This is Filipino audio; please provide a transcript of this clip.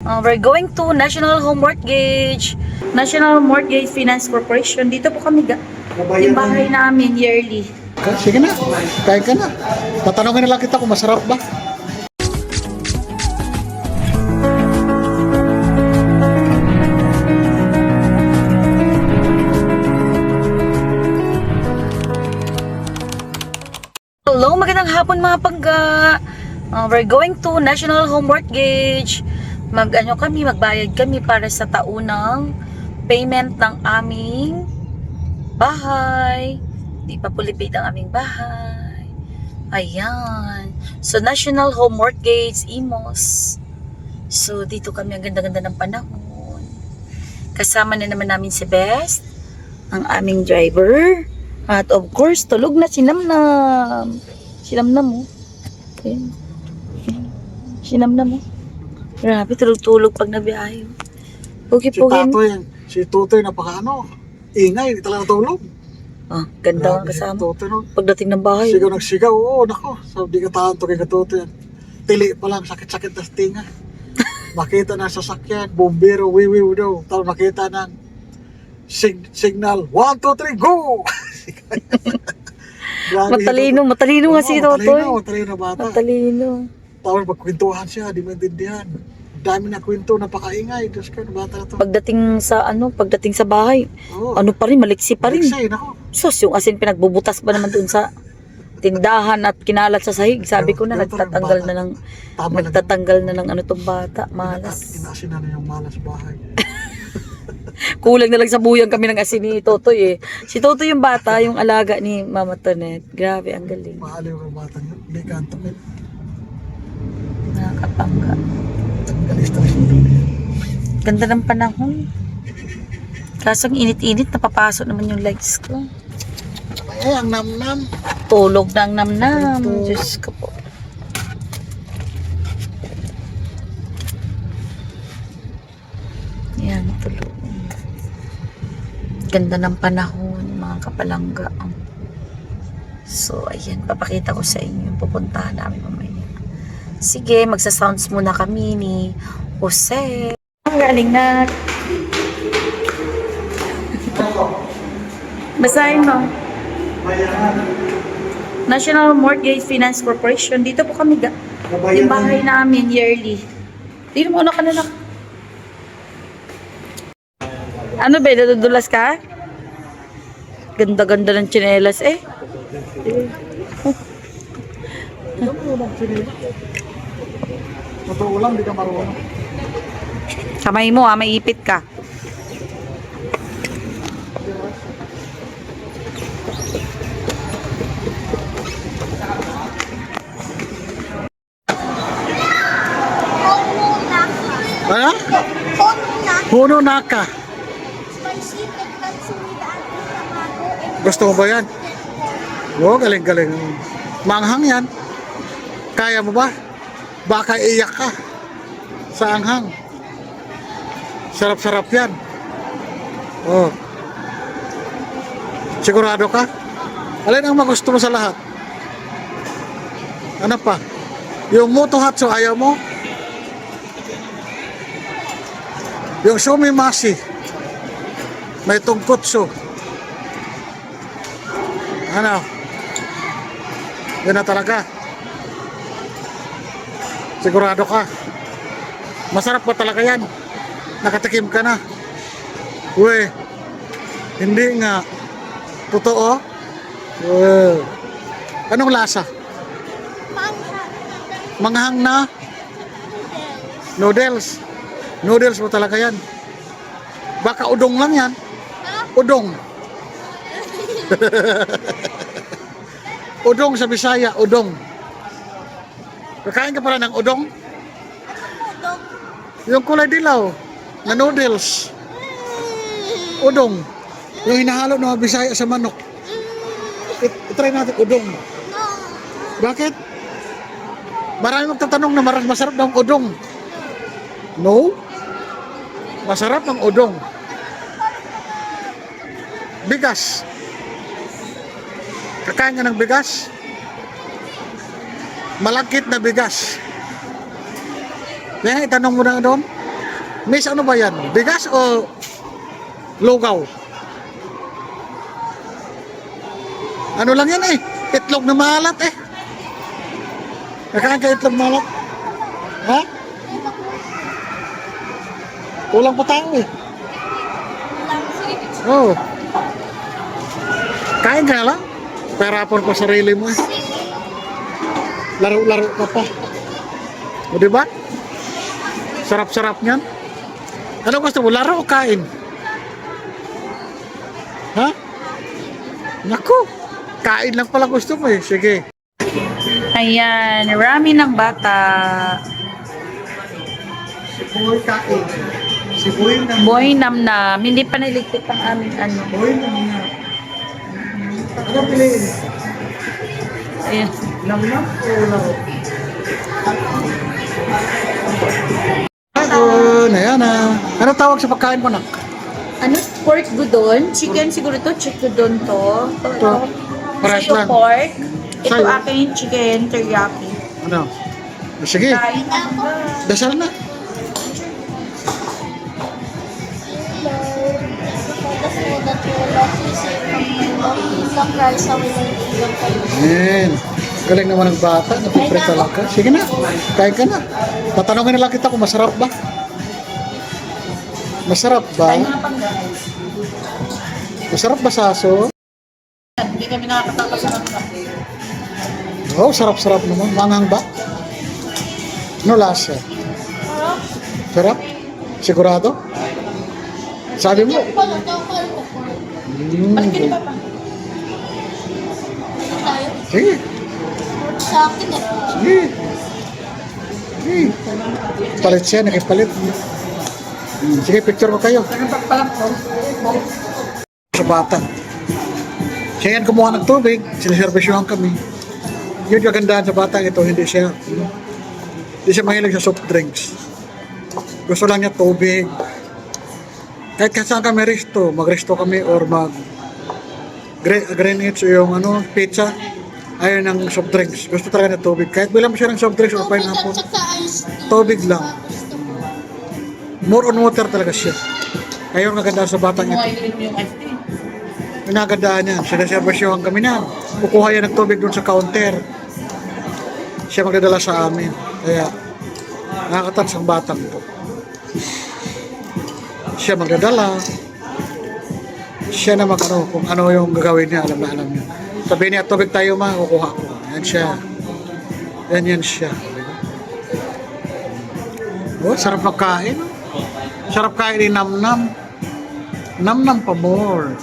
Uh, we're going to National Home Mortgage, National Mortgage Finance Corporation. Dito po kami, ga- yung bahay namin yearly. Sige na, kain ka na. Tatanungin na lang kita kung masarap ba. Hello, magandang hapon mga pangga. Uh, we're going to National Home Mortgage. Mag ano kami, magbayad kami para sa taunang payment ng aming bahay. Di pa pulipid ang aming bahay. Ayan. So, National Home Mortgage, IMOS. So, dito kami ang ganda-ganda ng panahon. Kasama na naman namin si Best, ang aming driver. At of course, tulog na si Namnam. Si Namnam mo. Ayan. Si Namnam mo. Grabe, tulog-tulog pag nabiyahe. Si Pugi-pugin. Tatoy, si Tutoy napaka ano, ingay, hindi talaga tulog. Ah, ganda ang Grabe si kasama. Tutoy, no? Pagdating ng bahay. Sigaw nagsigaw, oo, nako. Sabi di ka tanto kay Katutoy. Tili pa lang, sakit-sakit na sa tinga. Makita na sa sakyan, bombero, wiwiw daw. Tapos makita ng sig- signal, 1, 2, 3, go! Si Matalino, Tutoy. matalino nga si Matalino, Totoy. matalino na bata. Matalino. Tapos magkwentuhan siya, di maintindihan. Dami na kwento, napakaingay. Diyos ko, bata na to. Pagdating sa ano, pagdating sa bahay, Oo. ano pa rin, maliksi pa rin. Alexei, nako. Sus, yung asin pinagbubutas pa naman dun sa tindahan at kinalat sa sahig. Sabi ko na, Pero- pero nagtatanggal bata. na ng, Tama lang. nagtatanggal na ng ano tong bata, malas. Inasin na na yung malas bahay. Kulang na lang sa buyang kami ng asin ni Totoy eh. Si Totoy yung bata, yung alaga ni Mama Tonet. Grabe, ang galing. Maaliw ang bata niya. Hindi ka antok. Nakakapangga. Ganda ng panahon. Kaso ang init-init, napapasok naman yung legs ko. Ay, ang nam-nam. Tulog na ang namnam. Ito. Diyos ko po. Yan, tulog. Ganda ng panahon, mga kapalangga. So, ayan, papakita ko sa inyo yung pupuntahan namin mamaya. Sige, magsa-sounds muna kami ni Jose. Ang galing na. Basahin mo. National Mortgage Finance Corporation. Dito po kami, ga- yung bahay namin yearly. Dito mo na lang. Ano ba, nadudulas ka? Ganda-ganda ng tsinelas eh. Totoo lang, di ka marunong. Kamay mo ah, maipit ka. Ano? Puno naka. Gusto mo ba yan? Oo, galing-galing. Manghang yan. Kaya mo ba? Baka iyak ka sa anghang. Sarap-sarap yan. Oh. Sigurado ka? Alin ang magusto mo sa lahat? Ano pa? Yung motohatsu ayaw mo? Yung sumimasi. May tungkotso. Ano? Yun na talaga. Sigurado ka. Masarap pa talaga yan. Nakatikim ka na. Uwe. Hindi nga. Totoo? Uwe. Anong lasa? Manghang na? Noodles. Noodles mo talaga yan. Baka udong lang yan. Udong. udong sa Bisaya, udong. Kakain ka pala ng udong? Yung kulay dilaw na noodles. Udong. Yung hinahalo ng Bisaya sa manok. It- try natin udong. Bakit? Marami magtatanong na marang masarap ng udong. No? Masarap ang udong. Bigas. Kakain ka ng bigas? Malagkit na bigas. Kaya itanong mo na doon, Miss, ano ba yan? Bigas o lugaw? Ano lang yan eh? Itlog na maalat eh. Nakain ka itlog maalat? Ha? Kulang pa tayo eh. Oh. Kain ka lang. Perapon pa sarili mo eh. Laro-laro ka pa. O diba? Sarap-sarap niyan. Ano gusto mo? Laro o kain? Ha? Naku, kain lang pala gusto mo eh. Sige. Ayan, rami ng bata. Si Boy kain. Si Boy na. Boy namnam, hindi pa niligpit ang aming ano. Boy na nga. Ano piliin? Ayan. O laro? Ayun, ayan na. Ano tawag sa pagkain mo nak? Ano? Pork gudon? Chicken siguro to? Chicken gudon to? To, Ito. Sa'yo lang. pork. Ito Sa'yo? akin chicken teriyaki. Ano? Sige, Kain na ba? dasal na. Ayan. Galing naman ng bata. Napiprito talaga. Sige na. Kain ka na. Tatanungin na lang kita kung masarap ba. Masarap ba? Masarap ba saso? Hindi kami nakakatakas ng oh, sarap-sarap naman. Manghang ba? Ano lasa? Sarap? Sigurado? Sabi mo? Mm, sige. Sa akin eh. Sige. Sige. Palit siya, nakipalit. Sige, picture ko kayo. Sa bata. Siya yan kumuha ng tubig, siniservisyohan kami. Yun yung kagandahan sa batang ito, hindi siya, hindi siya mahilig sa soft drinks. Gusto lang niya tubig. Kahit kasaan kami resto, mag-resto kami or mag Green, green yung ano, pizza, ayaw ng soft drinks. Gusto talaga ng tubig. Kahit bilang mo siya ng soft drinks or pineapple, tubig lang. More on water talaga siya. Kaya yung naganda sa batang ito. Kumain mo yung ice tea. Yung nagandaan niya, sinaservisyohan kami na. Kukuha yan ng tubig doon sa counter. Siya magdadala sa amin. Kaya, nakakatans ang batang to. Siya magdadala. Siya na mag ano, kung ano yung gagawin niya, alam na alam niya. Sabi niya, tubig tayo ma, kukuha ko. Yan siya. Yan yan siya. Oh, sarap magkain. Sarap kain ni Namnam. Namnam pa more.